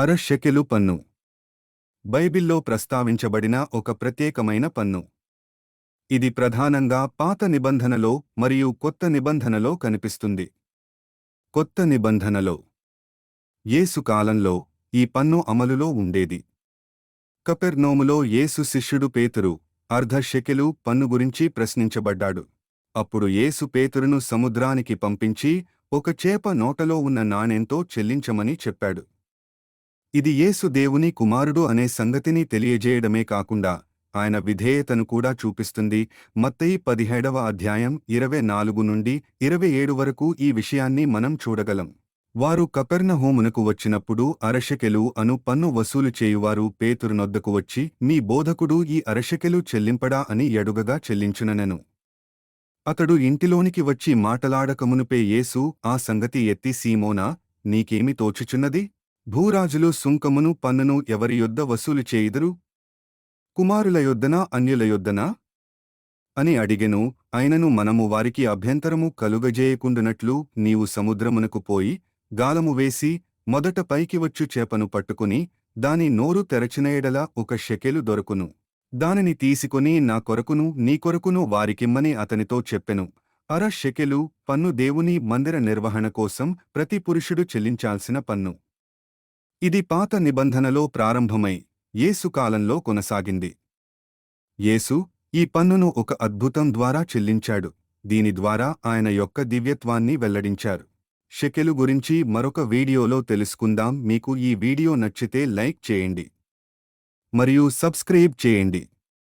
అర షెకెలు పన్ను. బైబిల్లో ప్రస్తావించబడిన ఒక ప్రత్యేకమైన పన్ను. ఇది ప్రధానంగా పాత నిబంధనలో మరియు కొత్త నిబంధనలో కనిపిస్తుంది. కొత్త నిబంధనలో. యేసు కాలంలో ఈ పన్ను అమలులో ఉండేది. కపెర్నోములో యేసు శిష్యుడు పేతురు అర్ధ షెకెలు పన్ను గురించి ప్రశ్నించబడ్డాడు. అప్పుడు యేసు పేతురును సముద్రానికి పంపించి ఒక చేప నోటలో ఉన్న నాణెంతో చెల్లించమని చెప్పాడు. ఇది యేసు దేవుని కుమారుడు అనే సంగతిని తెలియజేయడమే కాకుండా ఆయన విధేయతను కూడా చూపిస్తుంది. మత్తయి పదిహేడవ అధ్యాయం ఇరవై నాలుగు నుండి ఇరవై ఏడు వరకు ఈ విషయాన్ని మనం చూడగలం. వారు కపెర్నహోమునకు వచ్చినప్పుడు అరషకెలు అను పన్ను వసూలు చేయువారు పేతురునొద్దకు వచ్చి మీ బోధకుడు ఈ అరషకెలు చెల్లింపడా అని ఎడుగగా చెల్లించుననెను. అతడు ఇంటిలోనికి వచ్చి మాటలాడకమునుపే యేసు ఆ సంగతి ఎత్తి సీమోనా నీకేమి తోచుచున్నది? భూరాజులు సుంకమును పన్నును ఎవరి యొద్ద వసూలు చేయుదురు? కుమారుల యొద్దనా అన్యుల యొద్దనా? అని అడిగెను అయినను మనము వారికి అభ్యంతరము కలుగజేయకుండునట్లు నీవు సముద్రమునకు పోయి గాలము వేసి మొదట పైకి వచ్చు చేపను పట్టుకుని దాని నోరు తెరచిన ఎడల ఒక షెకెలు దొరుకును. దానిని తీసుకుని నా కొరకును నీ కొరకును వారికిమ్మని అతనితో చెప్పెను. అర షెకెలు పన్ను దేవుని మందిర నిర్వహణ కోసం ప్రతి పురుషుడు చెల్లించాల్సిన పన్ను. ఇది పాత నిబంధనలో ప్రారంభమై యేసు కాలంలో కొనసాగింది. యేసు ఈ పన్నును ఒక అద్భుతం ద్వారా చెల్లించాడు. దీని ద్వారా ఆయన యొక్క దివ్యత్వాన్ని వెల్లడించారు. షెకెలు గురించి మరొక వీడియోలో తెలుసుకుందాం. మీకు ఈ వీడియో నచ్చితే లైక్ చేయండి. మరియు సబ్స్క్రైబ్ చేయండి.